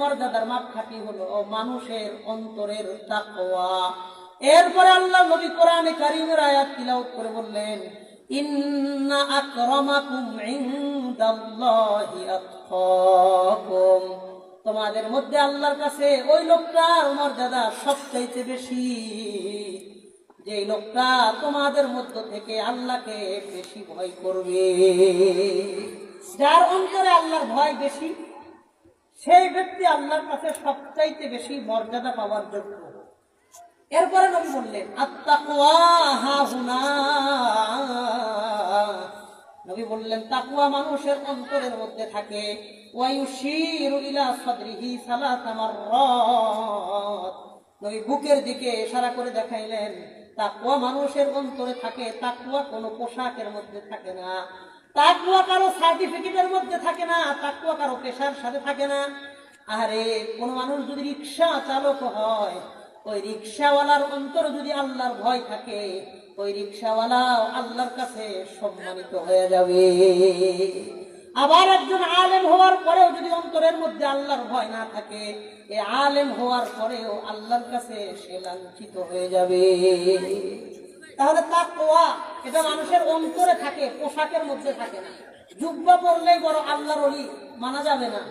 মর্যাদার মাপকাঠি হলো মানুষের অন্তরের তাকওয়া। এরপরে আল্লাহ নবী কোরআনে কারিমের আয়াত তিলাওয়াত করে বললেন, ইন্না আকরামাকুম ইনদাল্লাহি আতকাকুম। তোমাদের মধ্যে আল্লাহর কাছে ওই লোকটার মর্যাদা সবচাইতে বেশি। যে লোকটা তোমাদের মধ্য থেকে আল্লাহকে বেশি ভয় করবে। যার অন্তরে আল্লাহর ভয় বেশি সেই ব্যক্তি আল্লাহর কাছে সবচাইতে বেশি মর্যাদা পাওয়ার যোগ্য। এরপরে নবী বললেন নবী বললেন, তাকুয়া মানুষের অন্তরের মধ্যে থাকে। নবী বুকের দিকে ইশারা করে দেখাইলেন, তাকুয়া মানুষের অন্তরে থাকে, তাকুয়া কোনো পোশাকের মধ্যে থাকে না। তাকুয়া কারও সার্টিফিকেটের মধ্যে থাকে না তাকুয়া কারও পেশার সাথে থাকে না। আরে কোন মানুষ যদি রিক্সা চালক হয়, ওই রিক্সাওয়ালার অন্তরে যদি আল্লাহর ভয় থাকে, ওই রিক্সাওয়ালাও আল্লাহর কাছে সম্মানিত হয়ে যাবে। আবার একজন আলেম হওয়ার পরেও যদি অন্তরের মধ্যে আল্লাহর ভয় না থাকে, এ আলেম হওয়ার পরেও আল্লাহর কাছে সে লাঞ্ছিত হয়ে যাবে। তাহলে তাকওয়া, এটা মানুষের অন্তরে থাকে, পোশাকের মধ্যে থাকে না। জুব্বা পরলেই বড় আল্লাহর অলি মানা যাবে না।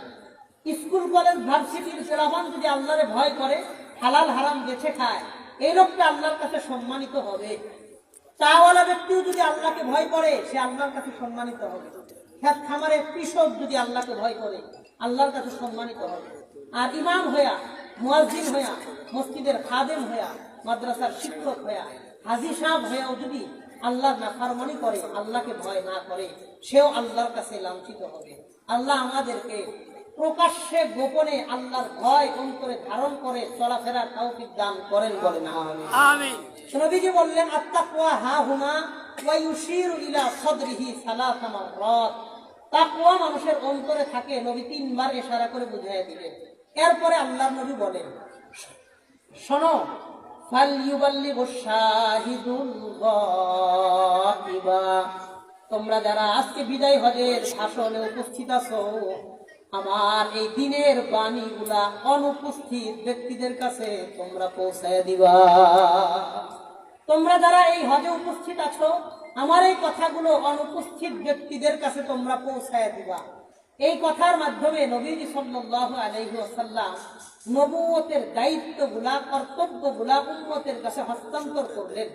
স্কুল, কলেজ, ভার্সিটির পোলাপান যদি আল্লাহরে ভয় করে, হালাল, হারাম বেছে খায়, এই লোকটা আল্লাহর কাছে সম্মানিত হবে। চাওয়ালা ব্যক্তিও যদি আল্লাহকে ভয় করে, সে আল্লাহর কাছে সম্মানিত হবে। খ্যাত খামারের কৃষক যদি আল্লাহকে ভয় করে, আল্লাহর কাছে সম্মানিত হবে। আর ইমাম হইয়া, মুয়াজ্জিন হইয়া, মসজিদের খাদেম হইয়া, মাদ্রাসার শিক্ষক হইয়া হাজি সাহেব হইয়াও যদি আল্লাহর নাফারমানি করে আল্লাহকে ভয় না করে সেও আল্লাহর কাছে লাঞ্ছিত হবে। আল্লাহ আমাদেরকে প্রকাশ্যে গোপনে আল্লাহর ভয় অন্তরে ধারণ করে চলাফেরার তৌফিক দান করেন বলেন আমিন। নবীজি বললেন আত্তাকওয়া হা হুনা ওয়া ইউশিরু ইলা সাদরিহি সালাসা মাররাত। তাকওয়া মানুষের অন্তরে থাকে নবী তিনবার ইশারা করে বুঝিয়ে দিলেন। এরপরে আল্লাহর নবী বলেন শোনো তোমরা যারা আজকে বিদায় হজের ভাষণে উপস্থিত আছো, আমার এই দিনের বাণীগুলা অনুপস্থিত ব্যক্তিদের কাছে তোমরা পৌঁছায় দিবা। তোমরা যারা এই হজে উপস্থিত আছো, আমার এই কথাগুলো অনুপস্থিত ব্যক্তিদের কাছে তোমরা পৌঁছায় দিবা। এই কথার মাধ্যমে নবীজি সাল্লাল্লাহু আলাইহি ওয়াসাল্লাম নবুয়তের দায়িত্বগুলা কর্তব্যগুলা উম্মতের কাছে হস্তান্তর করলেন।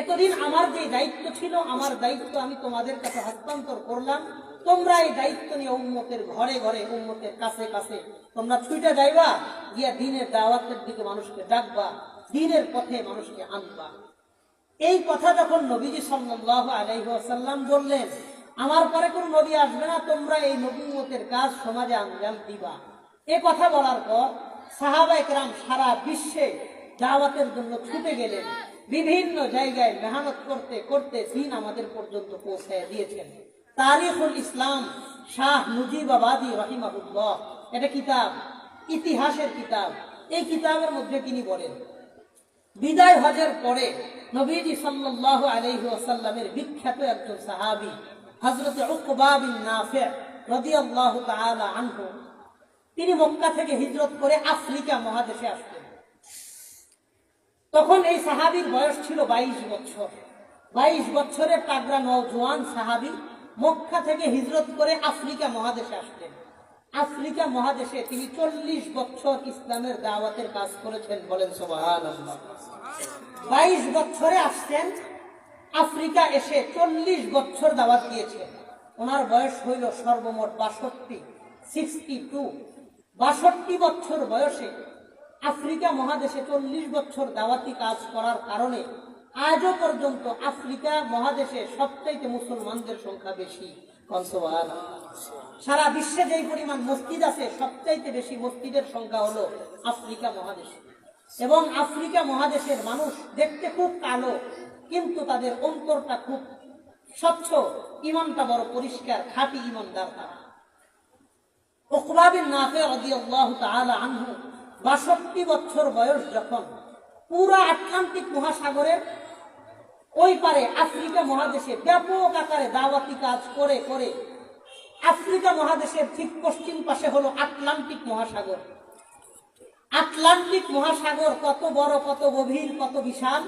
এতদিন আমার যে দায়িত্ব ছিল, আমার দায়িত্ব আমি তোমাদের কাছে হস্তান্তর করলাম। তোমরা এই দায়িত্ব নিয়ে উম্মতের ঘরে ঘরে, উম্মতের কাছে কাছে, তোমরা ছুটে যাইবা, গিয়া দিনের দাওয়াতের দিকে মানুষকে ডাকবা, দিনের পথে মানুষকে আনবা। এই কথা যখন নবীজি সাল্লাল্লাহু আলাইহি ওয়াসাল্লাম বললেন, আমার পরে কোন নবী আসবে না, তোমরা এই নবুয়তের কাজ সমাজে আঞ্জাম দিবা। এ কথা বলার পর সাহাবা একরাম সারা বিশ্বে দাওয়াতের জন্য ছুটে গেলেন। বিভিন্ন জায়গায় মেহনত করতে করতে দিন আমাদের পর্যন্ত পৌঁছায় দিয়েছেন। তারিখুল ইসলাম শাহ মুজিবাবাদী রহিমাহুল্লাহ, এটা কিতাব, ইতিহাসের কিতাব। এই কিতাবের মধ্যে তিনি বলেন, বিদায় হজের পরে নবীজি সাল্লাল্লাহু আলাইহি ওয়াসাল্লামের বিখ্যাত একজন সাহাবী, হযরত উকবা নাফি' রাদিয়াল্লাহু তাআলা আনহু তিনি মক্কা থেকে হিজরত করে আফ্রিকা মহাদেশে আসলেন তখন এই সাহাবীর বয়স ছিল 22 বছর। 22 বছরের তাগড়া নওজোয়ান সাহাবী মক্কা থেকে হিজরত করে আফ্রিকা মহাদেশে আসলেন আফ্রিকা মহাদেশে তিনি চল্লিশ বছর ইসলামের দাওয়াতের কাজ করেছেন বলেন সোবাহান বাইশ বছরে আসছেন, আফ্রিকা এসে চল্লিশ বছর দাওয়াত দিয়েছেন। ওনার বয়স হইল সর্বমোট বাষট্টি, সিক্সটি টু। বাষট্টি বছর বয়সে আফ্রিকা মহাদেশে চল্লিশ বছর দাওয়াতি কাজ করার কারণে আজও পর্যন্ত আফ্রিকা মহাদেশে সবচাইতে মুসলমানদের সংখ্যা বেশি। সারা বিশ্বে যেই পরিমাণ মসজিদ আছে, সবচাইতে বেশি মসজিদের সংখ্যা হলো আফ্রিকা মহাদেশে। এবং আফ্রিকা মহাদেশের মানুষ দেখতে খুব কালো, কিন্তু তাদের অন্তরটা খুব স্বচ্ছ, ইমানটা বড় পরিষ্কার, খাঁটি ইমানদার তারা। ওকবাবিন নাফে রাদিয়াল্লাহু তাআলা আনহু 62 বছর বয়স যখন পুরা আটলান্টিক মহাসাগরের ওই পারে আফ্রিকা মহাদেশে ব্যাপক আকারে দাওয়াতি কাজ করে করে আফ্রিকা মহাদেশের ঠিক পশ্চিম পাশে হলো আটলান্টিক মহাসাগর। আটলান্টিক মহাসাগর কত বড়, কত গভীর, কত বিশাল?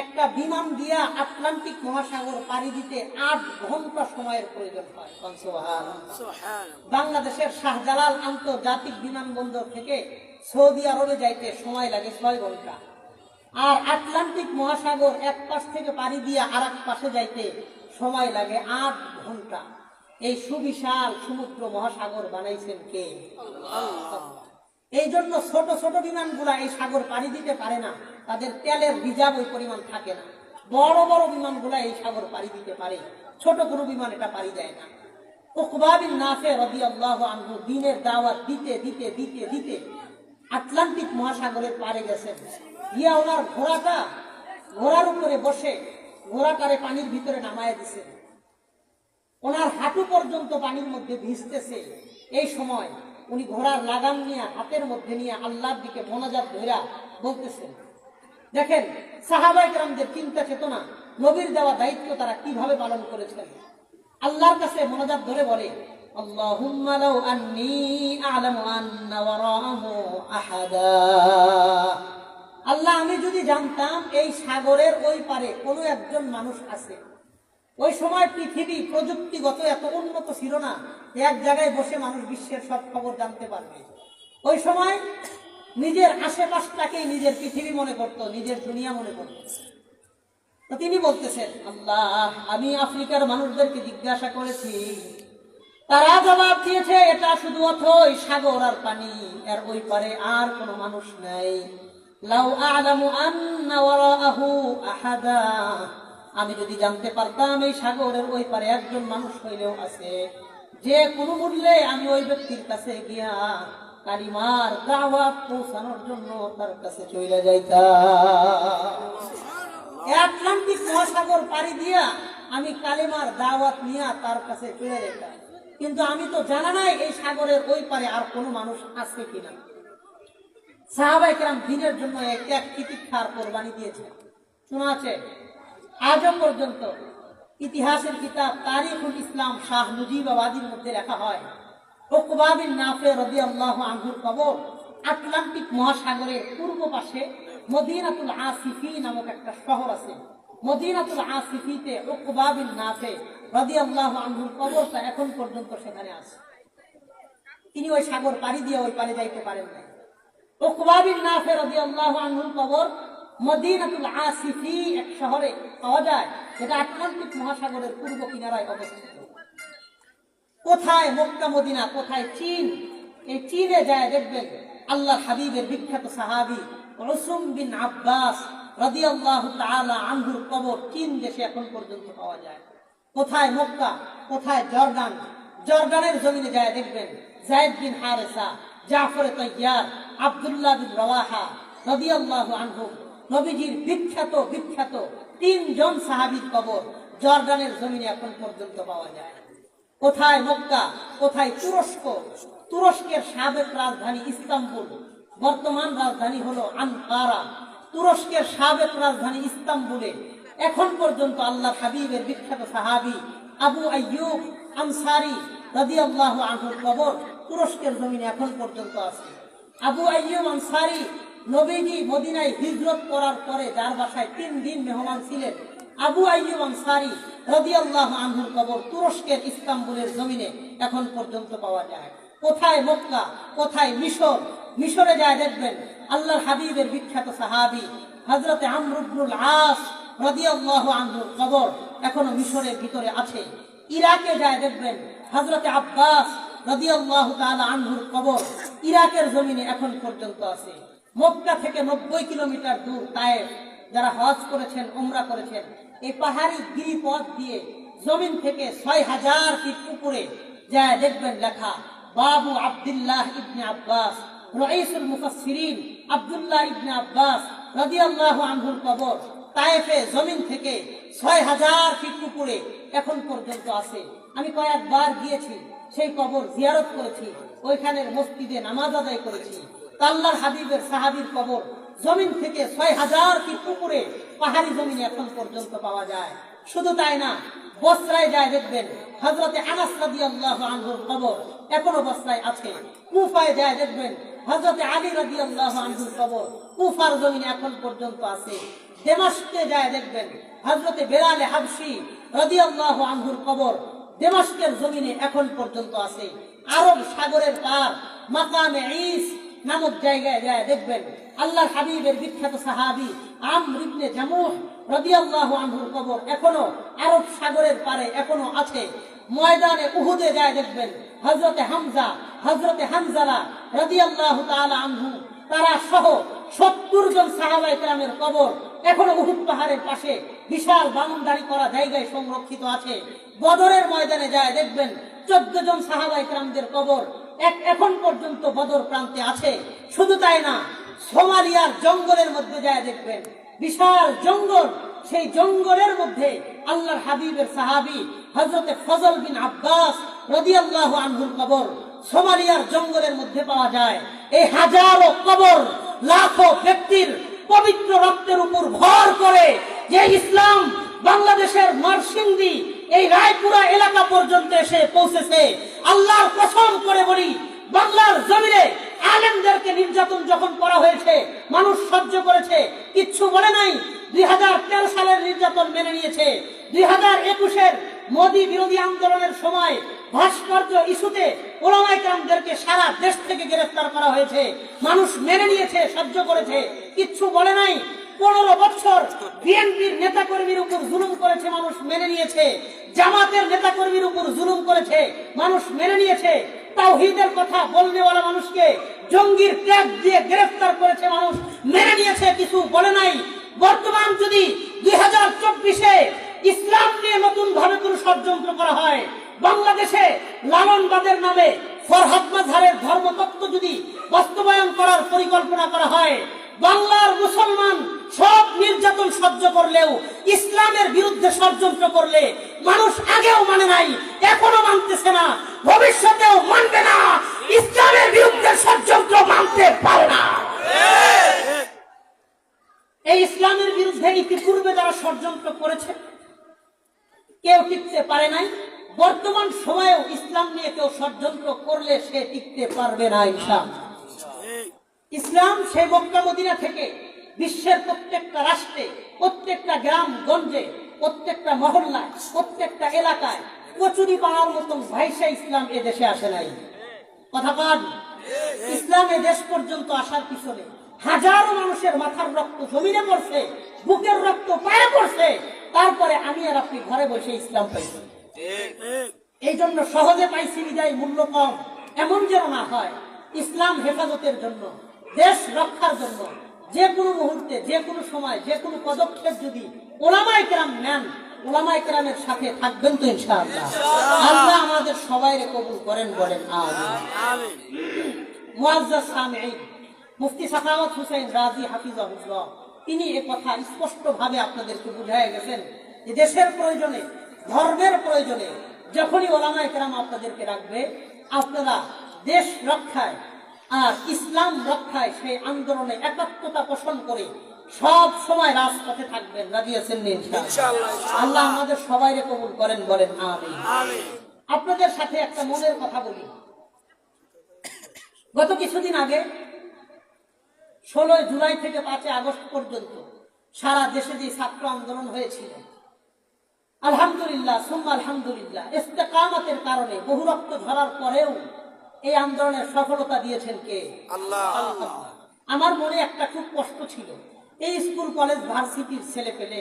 একটা বিমান দিয়া আটলান্টিক মহাসাগর পাড়ি দিতে আট ঘণ্টা সময়ের প্রয়োজন হয়। বাংলাদেশের শাহজালাল আন্তর্জাতিক বিমানবন্দর থেকে সৌদি আরবে যাইতে সময় লাগে ছয় ঘণ্টা। আর আটলান্টিক মহাসাগর এক পাশ থেকে পাড়ি দিয়ে আর এক পাশে যাইতে সময় লাগে আট ঘণ্টা। এই সুবিশাল সমুদ্র মহাসাগর বানাইছেন কে? এই জন্য ছোট ছোট বিমানগুলা এই সাগর পাড়ি দিতে পারে না। তাদের তেলের রিজার্ভ ওই পরিমাণ থাকে না। বড় বড় বিমানগুলা এই সাগর পাড়ি দিতে পারে। ছোট কোনো বিমান এটা পাড়ি দেয় না। নাফে রবি আল্লাহ আনহু দিনের দাওয়াত দিতে দিতে দিতে দিতে আটলান্টিক মহাসাগরের পারে গেছেন ওনার ঘোড়াটা, ঘোড়ার উপরে বসে ঘোড়াটারে পানির ভিতরে নামায় দিছেন ওনার হাঁটু পর্যন্ত পানির মধ্যে ভিজতেছে। এই সময় উনি ঘোড়ার লাগাম নিয়ে, হাতের মধ্যে নিয়ে আল্লাহর দিকে মনোজাত ধইরা বলতেছেন দেখেন সাহাবাই কেরামদের চিন্তা চেতনা, নবীর দেওয়া দায়িত্ব তারা কীভাবে পালন করেছিলেন? আল্লাহর কাছে মনোজাত ধরে বলে আল্লাহ, আমি যদি জানতাম এই সাগরের ওই পারে কোনো একজন মানুষ আছে, ওই সময় পৃথিবী প্রযুক্তিগত এত উন্নত ছিল না, এক জায়গায় বসে মানুষ বিশ্বের সব খবর জানতে পারবে। ওই সময় নিজের আশেপাশটাকেই নিজের পৃথিবী মনে করত, নিজের দুনিয়া মনে করত। তো তিনি বলতেছেন, আল্লাহ, আমি আফ্রিকার মানুষদেরকে জিজ্ঞাসা করেছি। তারা জবাব দিয়েছে, এটা শুধু অথই সাগর আর পানি, এর ওই পারে আর কোনো মানুষ নাই। লাউ আলামু আন্না আমি যদি জানতে পারতাম, এই সাগরের ওই পারে একজন মানুষ হইলেও আছে। যে কোনো মূল্যে আমি ওই ব্যক্তির কাছে গিয়া কালিমার দাওয়াত পৌঁছানোর জন্য তার কাছে চলে মহাসাগর পাড়ি দিয়া আমি কালেমার দাওয়াত নিয়ে তার কাছে চলে যেতাম কিন্তু আমি তো জানা নাই এই সাগরের ওই পারে আর কোনো মানুষ আছে কিনা। সাহাবাই কেরাম দিনের জন্য এক এক তিতিক্ষার কোরবানি দিয়েছে শোনা আছে, আজও পর্যন্ত ইতিহাসের কিতাব তারিখুল ইসলাম শাহ মুজিবাবাদীর মধ্যে লেখা হয় আটলান্টিক মহাসাগরের পূর্ব পাশে মদিনাতুল আসিফি নামক একটা শহর আছে। মদিনাতুল আসিফিতে নাফে আল্লাহ এখন পর্যন্ত সেখানে আছে। তিনি ওই সাগর পাড়ি দিয়ে ওই পারে যাইতে পারেন না এক শহরে পাওয়া যায়, যেটা আটলান্টিক মহাসাগরের পূর্ব কিনারায় অবস্থিত। কোথায় মক্কা, মদিনা, কোথায় চীন? এই চীনে যায় দেখবেন আল্লাহ হাবিবের বিখ্যাত সাহাবি রসুম বিন আব্বাস রাদিয়াল্লাহু তাআলা আনহুর কবর চীন দেশে এখন পর্যন্ত পাওয়া যায়। কোথায় মক্কা, কোথায় জর্ডান? জর্ডানের জমিনে যায় দেখবেন জায়েদ বিন হারেসা জাফর তৈয়ার, আব্দুল্লাহ বিন রওয়াহা রাদিয়াল্লাহু আনহু, নবীজির বিখ্যাত বিখ্যাত তিনজন সাহাবীর কবর জর্ডানের জমিনে এখন পর্যন্ত পাওয়া যায়। কোথায় মক্কা, কোথায় তুরস্ক? তুরস্কের সাবেক রাজধানী ইস্তাম্বুল, বর্তমান রাজধানী হলো আনকারা। তুরস্কের সাবেক রাজধানী ইস্তাম্বুলে এখন পর্যন্ত আল্লাহ হাবিবের বিখ্যাত সাহাবি আবু আইয়ুব আনসারি রাদিয়াল্লাহু আনহুর কবর তুরস্কের জমিনে এখন পর্যন্ত আছে। আবু আইয়ুব আনসারি নবীজি মদিনায় হিজরত করার পরে যার বাসায় তিন দিন মেহমান ছিলেন আবু আইয়ুব আনসারি রাদিয়াল্লাহু আনহুর কবর তুরস্কের ইস্তাম্বুলের জমিনে এখন পর্যন্ত পাওয়া যায়। কোথায় মক্কা, কোথায় মিশর? মিশরে যায় দেখবেন আল্লাহর হাবিবের বিখ্যাত সাহাবি হজরতে আমরুবনুল আস রাদিয়াল্লাহু আনহুর কবর এখনও মিশরের ভিতরে আছে। ইরাকে যায় দেখবেন হজরতে আব্বাস রাদিয়াল্লাহু তাআলা আনহুর কবর ইরাকের জমিনে এখন পর্যন্ত আছে। মক্কা থেকে নব্বই কিলোমিটার দূর, তায়েফ। যারা হজ করেছেন, উমরা করেছেন, এই পাহাড়ি গিরিপথ দিয়ে জমিন থেকে ছয় হাজার ফিট উপরে যায়, দেখবেন লেখা, বাবু আব্দুল্লাহ ইবনে আব্বাস, রঈসুল মুফাসসিরিন আব্দুল্লাহ ইবনে আব্বাস রাদিয়াল্লাহু আনহুর কবর, তায়েফে জমিন থেকে ছয় হাজার ফিট উপরে এখন পর্যন্ত আছে। আমি কয়েকবার গিয়েছি, সেই কবর জিয়ারত করেছি, ওইখানের মসজিদে নামাজ আদায় করেছি। আল্লাহর হাবিবের সাহাবীর কবর জমিন থেকে ছয় হাজার ফিট উপরে পাহাড়ি জমিনে এখন পর্যন্ত পাওয়া যায়। শুধু তাই না, বস্রায় যায় দেখবেন হজরতে আনাস কবর এখনও বস্রায় আছে। কুফায় যায় দেখবেন হজরত আলী রাজি আল্লাহ আনহুর কবর কুফার জমিনে এখন পর্যন্ত আছে। দেমাস্কে যায় দেখবেন হজরতে বেলালে হাবসি রাজি আল্লাহ আনহুর কবর দেমাস্কের জমিনে এখন পর্যন্ত আছে। আরব সাগরের পার, মাকামে ইস নামক জায়গায় যায় দেখবেন আল্লাহ হাবিবের বিখ্যাত সাহাবি আমর ইবনে জামুহ রাদিয়াল্লাহু আনহুর কবর এখনও আরব সাগরের পারে এখনও আছে। ময়দানে উহুদে যায় দেখবেন হযরতে হামজা, হযরতে হানজালা রাদিয়াল্লাহু তাআলা আনহু, তারা সহ সত্তর জন সাহাবাই কেরামের কবর এখনও উহুদ পাহাড়ের পাশে বিশাল বামুনদারি করা জায়গায় সংরক্ষিত আছে। বদরের ময়দানে যায় দেখবেন চোদ্দ জন সাহাবাই কেরামদের কবর এক এখন পর্যন্ত বদর প্রান্তে আছে। শুধু তাই না সোমালিয়ার জঙ্গলের মধ্যে যায় দেখবেন। বিশাল জঙ্গল। সেই জঙ্গলের মধ্যে আল্লাহর হাবিবের সাহাবি হজরতে ফজল বিন আব্বাস রদিয়াল্লাহ আনহুর কবর সোমালিয়ার জঙ্গলের মধ্যে পাওয়া যায়। এই হাজারো কবর লাখো ব্যক্তির পবিত্র রক্তের উপর ভর করে যে ইসলাম বাংলাদেশের নরসিংদী এই রায়পুরা এলাকা পর্যন্ত এসে পৌঁছেছে। আল্লাহর কসম করে বলি, বাংলার জমিনে আলেমদেরকে নির্যাতন যখন করা হয়েছে, মানুষ সহ্য করেছে, কিচ্ছু বলে নাই, দুই হাজার তেরো সালের নির্যাতন মেনে নিয়েছে। দুই হাজার একুশের মোদী বিরোধী আন্দোলনের সময় ভাস্কর্য ইস্যুতে ওলামাইকরামদেরকে সারা দেশ থেকে গ্রেফতার করা হয়েছে। মানুষ মেনে নিয়েছে, সহ্য করেছে, কিচ্ছু বলে নাই পনেরো বছর বিএনপির নেতাকর্মীর উপর জুলুম করেছে, মানুষ মেনে নিয়েছে। জামাতের নেতাকর্মীর উপর জুলুম করেছে, মানুষ মেনে নিয়েছে। তাওহিদের কথা বলনেওয়ালা মানুষকে জঙ্গির ট্যাগ দিয়ে গ্রেফতার করেছে মানুষ, মেনে নিয়েছে, কিছু বলে নাই। বর্তমান যদি দুই হাজার চব্বিশে ইসলাম নিয়ে নতুন ভাবে কোনো ষড়যন্ত্র করা হয়, বাংলাদেশে লালনবাদের নামে ফরহাদ মাঝারের ধর্মতত্ত্ব যদি বাস্তবায়ন করার পরিকল্পনা করা হয় বাংলার মুসলমান সব নির্যাতন সহ্য করলেও, ইসলামের বিরুদ্ধে ষড়যন্ত্র করলে মানুষ আগেও মানে নাই, এখনও মানতেছে না, ভবিষ্যতেও মানবে না, ইসলামের বিরুদ্ধে ষড়যন্ত্র মানতে পারে না। এই ইসলামের বিরুদ্ধে ইতিপূর্বে যারা ষড়যন্ত্র করেছে, কেউ টিকতে পারে নাই, বর্তমান সময়েও ইসলাম নিয়ে কেউ ষড়যন্ত্র করলে সে টিকতে পারবে না ইসলাম ইসলাম সেই মক্কা মদিনা থেকে বিশ্বের প্রত্যেকটা রাষ্ট্রে, প্রত্যেকটা গ্রাম গঞ্জে প্রত্যেকটা মহল্লায়, প্রত্যেকটা এলাকায় কচুরি পাওয়ার মতন ভাইসা ইসলাম এ দেশে আসে নাই। কথা পান ইসলাম এ দেশ পর্যন্ত আসার পিছনে হাজারো মানুষের মাথার রক্ত জমিনে পড়ছে, বুকের রক্ত পায়ে পড়ছে, তারপরে আমি আর আপনি ঘরে বসে ইসলাম পাইছি। এই জন্য সহজে পাইছি বিদায় মূল্য কম, এমন যেন না হয়, ইসলাম হেফাজতের জন্য দেশ রক্ষার জন্য যে কোনো মুহূর্তে যে কোনো সময় যে কোনো পদক্ষেপ যদি ওলামাই কেরাম নেন ওলামাই কেরামের সাথে থাকবেন তো ইনশাআল্লাহ। আল্লাহ আমাদের সবাই কবুল করেন বলেন মুফতি সাখাওয়াত হোসেন রাজি হাফিজাহুল্লাহ তিনি এ কথা স্পষ্টভাবে আপনাদেরকে বুঝাই গেছেন যে দেশের প্রয়োজনে ধর্মের প্রয়োজনে যখনই ওলামায়ে কেরাম আপনাদেরকে রাখবে আপনারা দেশ রক্ষায় আর ইসলাম রক্ষায় সেই আন্দোলনে একাত্মতা পোষণ করে সব সময় রাজপথে থাকবেন রাজি আছেন আল্লাহ আমাদের সবাইকে কবুল করেন বলেন আপনাদের সাথে একটা মনের কথা বলি। গত কিছুদিন আগে ষোলোই জুলাই থেকে পাঁচই আগস্ট পর্যন্ত সারা দেশে যে ছাত্র আন্দোলন হয়েছিল আলহামদুলিল্লাহ সুম্মা আলহামদুলিল্লাহ ইস্তেকামতের কারণে বহু রক্ত ধরার পরেও এই আন্দোলনের সফলতা দিয়েছেন কে? আল্লাহ। আমার মনে একটা খুব কষ্ট ছিল। এই স্কুল কলেজ ভার্সিটির ছেলে পেলে।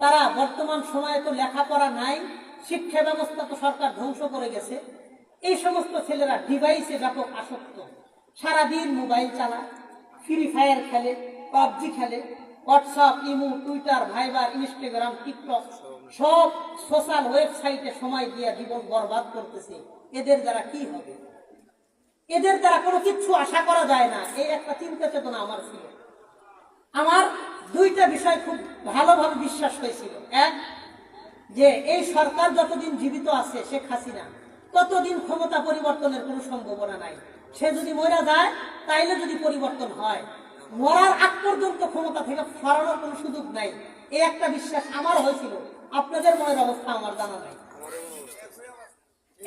তারা বর্তমান সময়ে তো লেখাপড়া নাই শিক্ষা ব্যবস্থা তো সরকার ধ্বংস করে গেছে। এই সমস্ত ছেলেরা ডিভাইসে ব্যাপক আসক্ত। সারাদিন মোবাইল চালায় ফ্রি ফায়ার খেলে পাবজি খেলে WhatsApp imo Twitter Viber Instagram TikTok সব সোশ্যাল ওয়েবসাইটে সময় দিয়ে জীবন বরবাদ করতেছে। এদের দ্বারা কি হবে? এদের দ্বারা কোনো কিছু আশা করা যায় না। এই একটা চিন্তা চেতনা আমার ছিল। আমার দুইটা বিষয় খুব ভালোভাবে বিশ্বাস হয়েছিল। এক, যে এই সরকার যতদিন জীবিত আছে, শেখ হাসিনা, ততদিন ক্ষমতা পরিবর্তনের কোনো সম্ভাবনা নাই। সে যদি মরা যায়, তাইলে যদি পরিবর্তন হয়, মরার আগ পর্যন্ত ক্ষমতা থেকে সরানোর কোনো সুযোগ নাই। এই একটা বিশ্বাস আমার হয়েছিল। আপনাদের মনের অবস্থা আমার জানা নাই।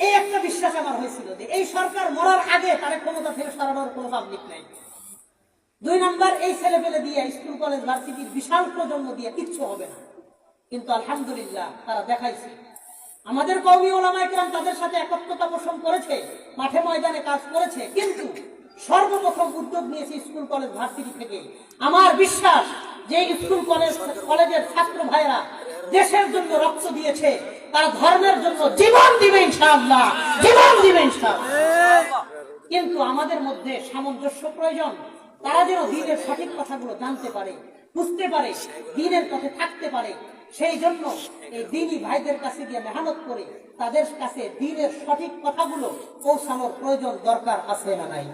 এই একটা বিশ্বাস আমার হয়েছিল যে এই সরকার মরার আগে তারা ক্ষমতা থেকে সরানোর কোনো পাবলিক নাই। দুই নাম্বার, এই ছেলে পেলে দিয়ে স্কুল, কলেজ, ভার্সিটির বিশাল প্রজন্ম দিয়ে কিচ্ছু হবে না। কিন্তু আলহামদুলিল্লাহ তারা দেখাইছে। আমাদের কৌমি ওলামাইকরাম তাদের সাথে একত্রতা পোষণ করেছে, মাঠে ময়দানে কাজ করেছে, কিন্তু সর্বপ্রথম উদ্যোগ নিয়েছে স্কুল, কলেজ, ভার্সিটি থেকে। আমার বিশ্বাস যে স্কুল, কলেজ, কলেজের ছাত্র ভাইরা দেশের জন্য রক্ত দিয়েছে তারা ধর্মের জন্য জীবন দিবে ইনশাআল্লাহ। জীবন দিবে ইনশাআল্লাহ। কিন্তু আমাদের মধ্যে সামঞ্জস্য প্রয়োজন। তারা যেন দিনের সঠিক কথাগুলো জানতে পারে বুঝতে পারে দিনের পথে থাকতে পারে। সেই জন্য এই দিনই ভাইদের কাছে গিয়ে মেহনত করে তাদের কাছে দিনের সঠিক কথাগুলো পৌঁছানোর প্রয়োজন দরকার আছে না নাই?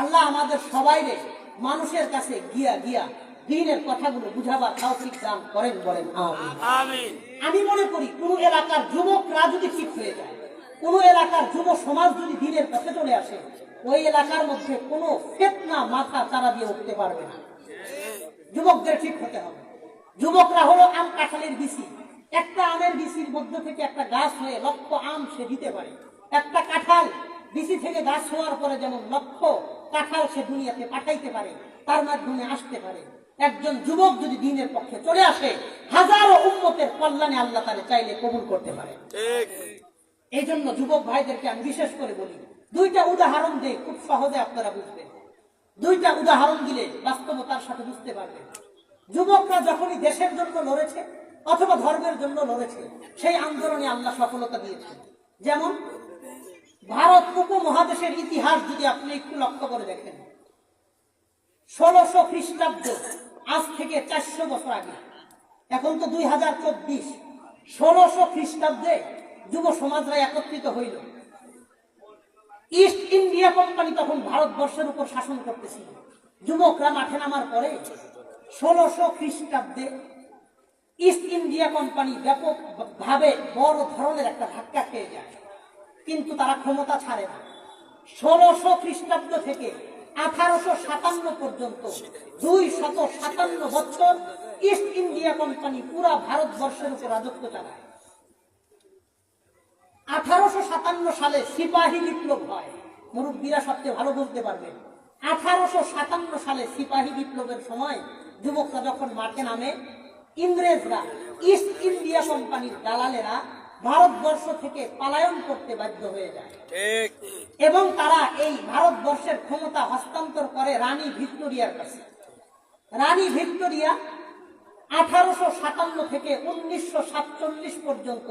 আল্লাহ আমাদের সবাই মানুষের কাছে গিয়া গিয়া দিনের কথাগুলো বুঝাবার তৌফিক দান করেন বলেন আমিন। আমি মনে করি কোন এলাকার যুবকরা যদি ঠিক হয়ে যায় কোন এলাকার যুব সমাজ যদি দিনের পথে চলে আসে ওই এলাকার মধ্যে কোনো ফেতনা মাথা চারা দিয়ে উঠতে পারবে না। যুবকদের ঠিক হতে হবে। যুবকরা হলো আম কাঁঠালের বিচি। একটা আমের বিচির মধ্য থেকে একটা গাছ হয়ে লক্ষ আম সে দিতে পারে। একটা কাঁঠাল বিচি থেকে গাছ হওয়ার পরে যেমন লক্ষ কাঁঠাল সে দুনিয়াতে পাঠাইতে পারে তার মাধ্যমে আসতে পারে। একজন যুবক যদি দিনের পক্ষে চলে আসে, হাজারো উন্মতের কল্যাণে আল্লাহ তারে চাইলে কবুল করতে পারে। এই জন্য যুবক ভাইদেরকে আমি বিশেষ করে বলি, দুইটা উদাহরণ দেই খুব সহজে আপনারা বুঝবেন। দুইটা উদাহরণ দিলে বাস্তবতার সাথে বুঝতে পারবেন। যুবকরা যখনই দেশের জন্য লড়েছে অথবা ধর্মের জন্য লড়েছে, সেই আন্দোলনে আল্লাহ সফলতা দিয়েছে যেমন, ভারত উপমহাদেশের ইতিহাস যদি আপনি একটু লক্ষ্য করে দেখেন, ষোলোশো খ্রিস্টাব্দ আজ থেকে চারশো বছর আগে। এখন তো দুই হাজার চব্বিশ। ষোলোশো খ্রিস্টাব্দে যুব সমাজরা একত্রিত হইল। ইস্ট ইন্ডিয়া কোম্পানি তখন ভারতবর্ষের উপর শাসন করতেছিল। যুবকরা মাঠে নামার পরে ষোলোশো খ্রিস্টাব্দে ইস্ট ইন্ডিয়া কোম্পানি ব্যাপক ভাবে বড় ধরনের একটা ধাক্কা খেয়ে যায়। কিন্তু তারা ক্ষমতা ছাড়ে না। ষোলোশো খ্রিস্টাব্দ থেকে আঠারোশো সাতান্ন পর্যন্ত দুই শত সাতান্ন বছর ইস্ট ইন্ডিয়া কোম্পানি পুরা ভারতবর্ষের উপর রাজত্ব চালায়। আঠারোশো সাতান্ন সালে সিপাহী বিপ্লব হয়। মুরব্বীরা সবচেয়ে ভালো বলতে পারবেন। আঠারোশো সাতান্ন সালে সিপাহী বিপ্লবের সময় যুবকরা যখন মাঠে নামে, ইংরেজরা ইস্ট ইন্ডিয়া কোম্পানির দালালেরা ভারতবর্ষ থেকে পালায়ন করতে বাধ্য হয়ে যায়। এবং তারা এই ভারতবর্ষের ক্ষমতা হস্তান্তর করে রানী ভিক্টোরিয়ার কাছে। রানী ভিক্টোরিয়া আঠারোশো সাতান্ন থেকে উনিশশো সাতচল্লিশ পর্যন্ত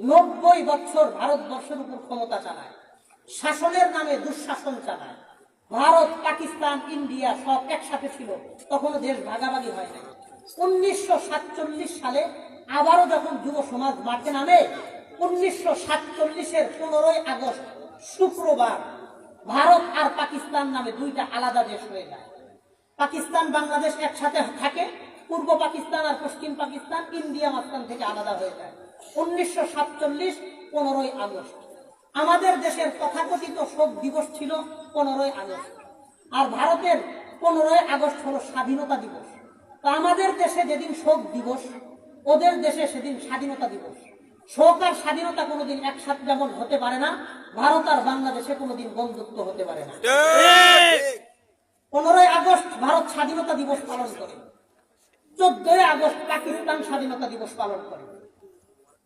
নব্বই বছর ভারতবর্ষের উপর ক্ষমতা চালায়। শাসনের নামে দুঃশাসন চালায়। ভারত পাকিস্তান ইন্ডিয়া সব একসাথে ছিল তখনও দেশ ভাগাভাগি হয় নাই। উনিশশো সাতচল্লিশ সালে আবারও যখন যুব সমাজ মাঠে নামে, উনিশশো সাতচল্লিশের পনেরোই আগস্ট, শুক্রবার, ভারত আর পাকিস্তান নামে দুইটা আলাদা দেশ হয়ে যায়। পাকিস্তান, বাংলাদেশ একসাথে থাকে, পূর্ব পাকিস্তান আর পশ্চিম পাকিস্তান, ইন্ডিয়া মাস্তান থেকে আলাদা হয়ে যায়। উনিশশো সাতচল্লিশ, পনেরোই আগস্ট। আমাদের দেশের তথাকথিত শোক দিবস ছিল পনেরোই আগস্ট। আর ভারতের পনেরোই আগস্ট হলো স্বাধীনতা দিবস। তো আমাদের দেশে যেদিন শোক দিবস ওদের দেশে সেদিন স্বাধীনতা দিবস। শোক আর স্বাধীনতা কোনোদিন একসাথে যেমন হতে পারে না, ভারত আর বাংলাদেশে কোনোদিন বন্ধুত্ব হতে পারে না। পনেরোই আগস্ট ভারত স্বাধীনতা দিবস পালন করে। চোদ্দই আগস্ট পাকিস্তান স্বাধীনতা দিবস পালন করে।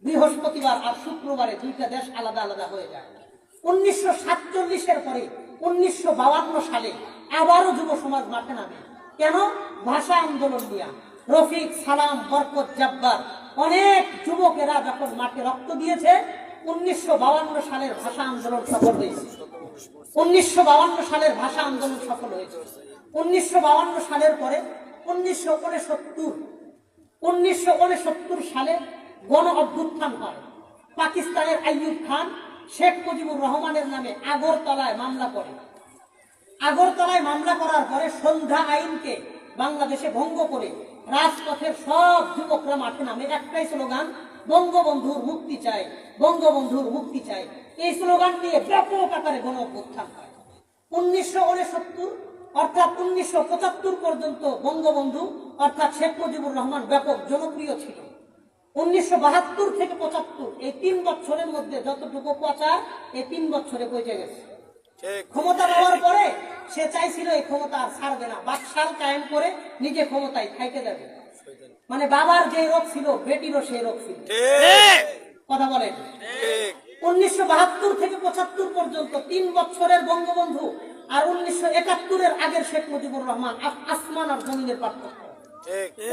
বৃহস্পতিবার আর শুক্রবারে দুইটা দেশ আলাদা আলাদা হয়ে যায়। উনিশশো সাতচল্লিশের পরে উনিশশো সালে আবারও যুব সমাজ মাঠে নামে। কেন? ভাষা আন্দোলন নিয়ে। রফিক সালাম বরকত জব্বার। অনেক যুবকেরা যখন মাঠে রক্ত দিয়েছে, উনিশশো সালের ভাষা আন্দোলন সফল হয়েছে। উনিশশো সালের ভাষা আন্দোলন সফল হয়েছে। উনিশশো সালের পরে উনিশশো উনসত্তর উনিশশো উনসত্তর সালে গণ অভ্যুত্থান হয়। পাকিস্তানের আইয়ুব খান, শেখ মুজিবুর রহমানের নামে আগরতলায় মামলা করে। আগরতলায় মামলা করার পরে সন্ধ্যা আইনকে বাংলাদেশে ভঙ্গ করে রাজপথের সব যুবকরা মাঠে নামে। একটাই স্লোগান, বঙ্গবন্ধুর মুক্তি চাই, বঙ্গবন্ধুর মুক্তি চাই। এই স্লোগান নিয়ে ব্যাপক আকারে গণ অভ্যুত্থান হয়। উনিশশো উনসত্তর অর্থাৎ উনিশশো পঁচাত্তর পর্যন্ত বঙ্গবন্ধু, অর্থাৎ শেখ মুজিবুর রহমান ব্যাপক জনপ্রিয় ছিল। উনিশশো বাহাত্তর থেকে পঁচাত্তর, এই তিন বছরের মধ্যে যতটুকু প্রচার, এই তিন বছরে পৌঁছে গেছে। ক্ষমতা পাওয়ার পরে সে চাইছিল এই ক্ষমতা আর ছাড়বে না। বাকশাল কায়েম করে নিজে ক্ষমতায় থাইকে যাবে। মানে বাবার যে রোগ ছিল বেটিরও সেই রোগ ছিল। কথা বলেন। উনিশশো বাহাত্তর থেকে পঁচাত্তর পর্যন্ত তিন বছরের বঙ্গবন্ধু আর উনিশশো একাত্তরের আগের শেখ মুজিবুর রহমান আসমান আর জমিনের পার্থক্য।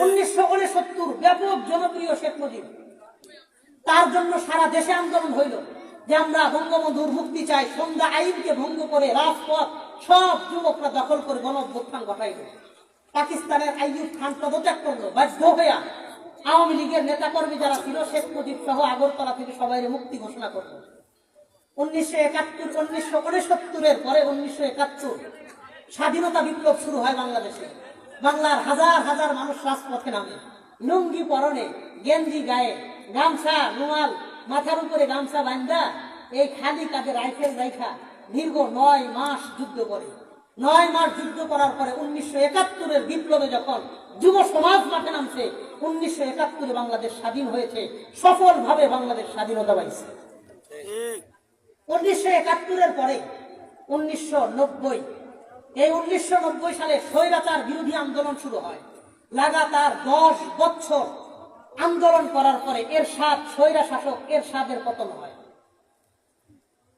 উনিশশো উনসত্তর ব্যাপক জনপ্রিয় শেখ মুজিব। তার জন্য সারা দেশে আন্দোলন হইল। যে আমরা বঙ্গবন্ধুর মুক্তি চাই, সন্ধ্যা আইনকে ভঙ্গ করে রাজপথ, সব যুবকরা দখল করে গণ অভ্যুত্থান ঘটাইল পাকিস্তানের আইয়ুব খান পদত্যাগ করল, বাধ্য হইয়া আওয়ামী লীগের নেতাকর্মী যারা ছিল, শেখ মুজিব সহ আগরতলা থেকে সবাই মুক্তি ঘোষণা করল। উনিশশো একাত্তর, উনিশশো উনসত্তরের পরে উনিশশো একাত্তর স্বাধীনতা বিপ্লব শুরু হয় বাংলাদেশে। বাংলার হাজার হাজার মানুষ রাজপথে নামে। লুঙ্গি পরনে, গেঞ্জি গায়ে, গামছা, রুমাল মাথার উপরে গামছা বান্ধা, এই খালি কাঁধে রাইফেল রাইখা দীর্ঘ নয় মাস যুদ্ধ করে। নয় মাস যুদ্ধ করার পরে উনিশশো একাত্তরের বিপ্লবে যখন যুব সমাজ মাঠে নামছে, উনিশশো একাত্তরে বাংলাদেশ স্বাধীন হয়েছে, সফলভাবে বাংলাদেশ স্বাধীনতা পাইছে। উনিশশো একাত্তরের পরে উনিশশো নব্বই, এই উনিশশো নব্বই সালে স্বৈরাচার বিরোধী আন্দোলন শুরু হয়। লাগাতার দশ বছর আন্দোলন করার পরে এর সাত স্বৈরা শাসক এর সাদের পতন হয়।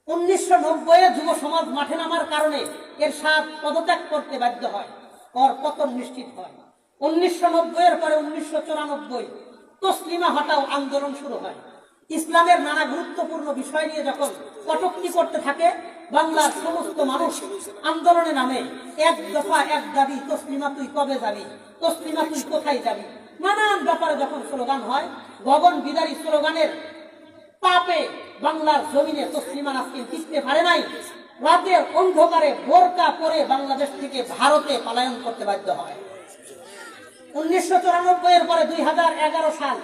উনিশশো নব্বই যুব সমাজ মাঠে নামার কারণে এর সাত পদত্যাগ করতে বাধ্য হয় ওর পতন নিশ্চিত হয়। উনিশশো নব্বই এর পরে উনিশশো চুরানব্বই তসলিমা হটাও আন্দোলন শুরু হয়। ইসলামের নানা গুরুত্বপূর্ণ বিষয় নিয়ে যখন কটুক্তি করতে থাকে, বাংলার সমস্ত মানুষ আন্দোলনে নামে। এক দফা এক দাবি, তসলিমা, তুই কবে যাবি? তসলিমা, তুই কোথায় যাবি? নানান ব্যাপারে যখন স্লোগান হয়। গগন বিদারী স্লোগানের, পাপে বাংলার জমিনে তসলিমা নাসরিন টিকতে পারে নাই। রাতের অন্ধকারে বোরকা পরে বাংলাদেশ থেকে ভারতে পলায়ন করতে বাধ্য হয়। উনিশশো চুরানব্বই এর পরে দুই হাজার এগারো সাল,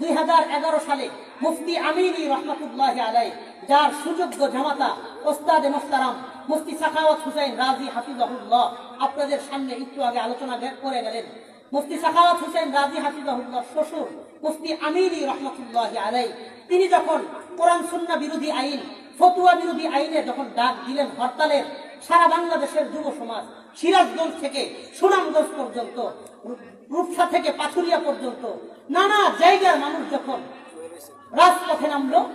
দুই হাজার এগারো সালে মুফতি আমিনী রহমতুল্লাহ আলাই যার সুযোগ্য জামাতা ওস্তাদে মোস্তারাম মুফতি সাখাওয়াত হুসাইন রাজি হাফিজাহুল্লাহ আপনাদের সামনে একটু আগে আলোচনা করে গেলেন। মুফতি সাখাওয়াত হুসেন রাজি হাফিজাহুল্লাহ শ্বশুর মুফতি আমিনী রহমতুল্লাহ আলাই তিনি যখন কোরআন সুন্না বিরোধী আইন, ফতুয়া বিরোধী আইনে যখন ডাক দিলেন হরতালের, সারা বাংলাদেশের যুব সমাজ সিরাজগঞ্জ থেকে সুনামগঞ্জ পর্যন্ত রূপ- রূপসা থেকে পাথুরিয়া পর্যন্ত, নানা জায়গার মানুষ যখন রাজপথে নামলো,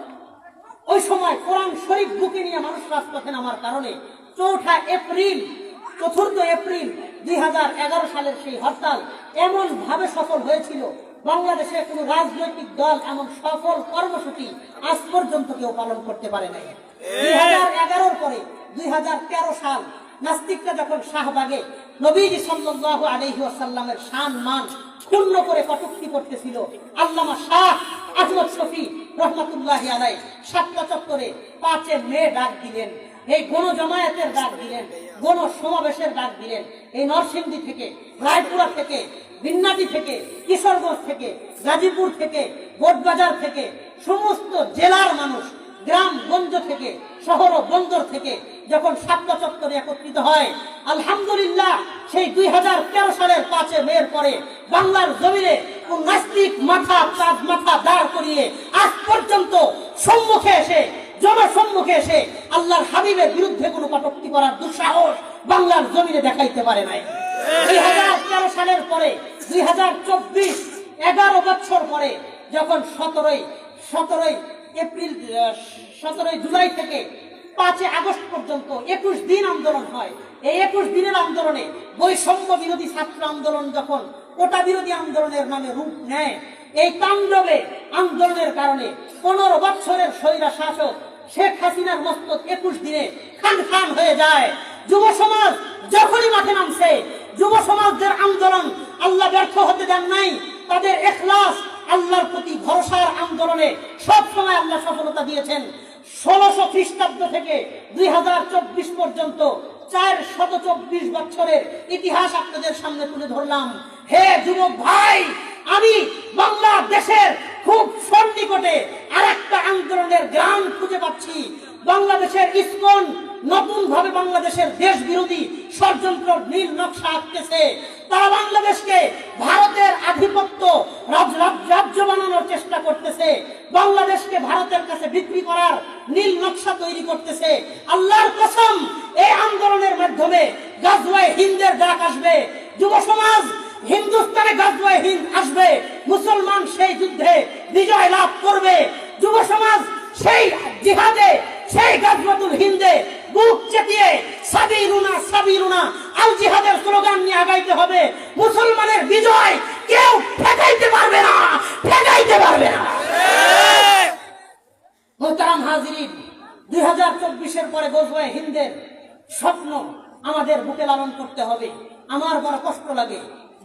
ওই সময় কোরআন শরীফ বুকে নিয়ে মানুষ রাজপথে নামার কারণে চৌঠা এপ্রিল, চতুর্থ এপ্রিল দুই সালের সেই হরতাল এমন ভাবে সফল হয়েছিল, বাংলাদেশে কোনো রাজনৈতিক দল এমন সফল কর্মসূচি আজ পর্যন্ত কেউ পালন করতে পারে নাই। দুই হাজার পরে দুই হাজার তেরো সাল নাস্তিকরা যখন শাহবাগে নবীজি সাল্লাল্লাহু আলাইহি ওয়াসাল্লামের শান মান ক্ষুণ্ণ করে কটুক্তি করতেছিল, আল্লামা শাহ আহমদ শফি রহমতুল্লাহি আলাই সাতটা চত্বরে পাঁচে মে ডাক দিলেন এই গণ জমায়েতের ডাক দিলেন, গণ সমাবেশের ডাক দিলেন। এই নরসিংদী থেকে, রায়পুরা থেকে বিন্নাদি থেকে, কিশোরগঞ্জ থেকে, গাজীপুর থেকে, বোটবাজার থেকে, সমস্ত জেলার মানুষ গ্রাম, গঞ্জ থেকে, শহর ও বন্দর থেকে যখন সাতটা চত্বরে একত্রিত হয়, আলহামদুলিল্লাহ সেই দুই হাজার তেরো সালের পাঁচে মেয়ের পরে বাংলার জমিনে নাস্তিক মাথা চাঁদ মাথা দাঁড় করিয়ে আজ পর্যন্ত সম্মুখে এসে জনসম্মুখে এসে আল্লাহর হাবিবের বিরুদ্ধে কোনো কটুক্তি করার দুঃসাহস বাংলার জমিনে দেখাইতে পারে নাই। দুই হাজার তেরো সালের পরে, দুই হাজার চব্বিশ, এগারো বছর পরে যখন সতেরোই সতেরোই এপ্রিল সতেরোই জুলাই থেকে পাঁচই আগস্ট পর্যন্ত একুশ দিন আন্দোলন হয়, এই একুশ দিনের আন্দোলনে বৈষম্য বিরোধী ছাত্র আন্দোলন যখন কোটা বিরোধী আন্দোলনের নামে রূপ নেয়, এই তাণ্ডবে আন্দোলনের কারণে পনেরো বছরের স্বৈরা শাসক শেখ হাসিনার মস্তক একুশ দিনে খান খান হয়ে যায়। যুব সমাজ যখনই মাঠে নামছে, যুব সমাজদের আন্দোলন আল্লাহ ব্যর্থ হতে দেন নাই। তাদের এখলাস আল্লাহর প্রতি ভরসার আন্দোলনে সব সময় আল্লাহ সফলতা দিয়েছেন। ষোলশো খ্রিস্টাব্দ থেকে দুই হাজার চব্বিশ পর্যন্ত চার শত চব্বিশ বছরের ইতিহাস আপনাদের সামনে তুলে ধরলাম। হে যুবক ভাই, আমি বাংলাদেশের খুব সন্নিকটে আর একটা আন্দোলনের গ্রাম খুঁজে পাচ্ছি। বাংলাদেশের ইসকন নতুন ভাবে বাংলাদেশের দেশ বিরোধী ষড়যন্ত্র নীল নকশা আঁকতেছে। তারা বাংলাদেশকে ভারতের আধিপত্য রাজ- রাজ- রাজ্য বানানোর চেষ্টা করতেছে। বাংলাদেশকে ভারতের কাছে বিক্রি করার নীল নকশা তৈরি করতেছে। আল্লাহর কসম, এই আন্দোলনের মাধ্যমে গাজওয়ায় হিন্দের ডাক আসবে। যুব সমাজ হিন্দুস্তানে গাজওয়ায় হিন্দ আসবে, মুসলমান সেই যুদ্ধে বিজয় লাভ করবে, যুব সমাজ সেই জিহাদে, সেই গাজওয়াতুল হিন্দে বুক চেপিয়ে সাবিরুনা সাবিরুনা, আল জিহাদের স্লোগান নিয়ে আগাইতে হবে। মুসলমানের বিজয় কেউ ঠেকাইতে পারবে না, ঠেকাইতে পারবে না। মোহতারাম হাজিরিন, দুই হাজার চব্বিশের পরে গজওয়ায় হিন্দের স্বপ্ন আমাদের বুকে লালন করতে হবে। আমার বড় কষ্ট লাগে।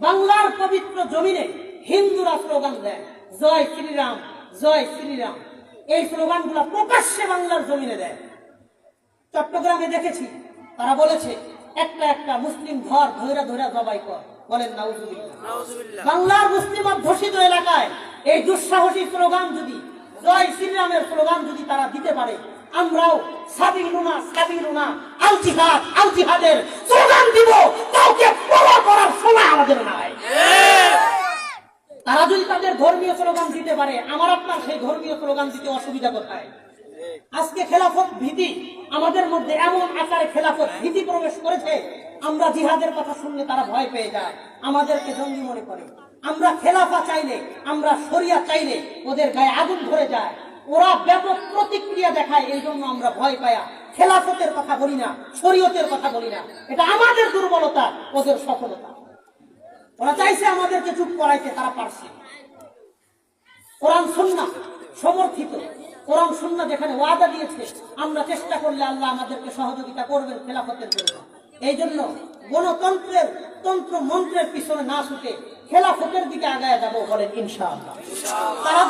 বাংলার পবিত্র জমিনে হিন্দুরা স্লোগান দেয় জয় শ্রীরাম জয় শ্রীরাম। এই স্লোগানগুলো প্রকাশ্যে বাংলার জমিনে দেয়। চট্টগ্রামে দেখেছি তারা বলেছে একটা একটা মুসলিম ঘর ধৈরা ধৈরা জবাই কর। বলেন বাংলার মুসলিম অধ্যুষিত এলাকায় এই দুঃসাহসী স্লোগান যদি জয় শ্রীরামের স্লোগান যদি তারা দিতে পারে আমরাও সাবিলুনা সাবিলুনা আল জিহাদ, আল জিহাদের স্লোগান দিব। কাউকে ফলো করার সময় আমাদের নাই। তারা যদি তাদের ধর্মীয় স্লোগান দিতে পারে, আমার আপনার সেই ধর্মীয় স্লোগান দিতে অসুবিধা কোথায়? আজকে খেলাফত ভীতি, আমাদের মধ্যে এমন আকারে খেলাফত ভীতি প্রবেশ করেছে, আমরা জিহাদের কথা শুনলে তারা ভয় পেয়ে যায়। আমাদেরকে জঙ্গি মনে করে। আমরা খেলাফা চাইলে, আমরা শরিয়া চাইলে ওদের গায়ে আগুন ধরে যায়। ওরা ব্যাপক প্রতিক্রিয়া দেখায়, এই জন্য আমরা ভয় পায়া খেলাফতের কথা বলি না, শরীয়তের কথা বলি না। এটা আমাদের দুর্বলতা, ওদের সফলতা। ওরা চাইছে আমাদেরকে চুপ করাইতে, তারা পারছে। কোরআন সুন্না সমর্থিত। কোরআন সুন্না যেখানে ওয়াদা দিয়েছে, আমরা চেষ্টা করলে আল্লাহ আমাদেরকে সহযোগিতা করবেন খেলাফতের জন্য। এই জন্য গণতন্ত্রের, তন্ত্র মন্ত্রের পিছনে না ছুটে খেলাফতের দিকে আগায় যাব বলেন ইনশাআল্লাহ। তারা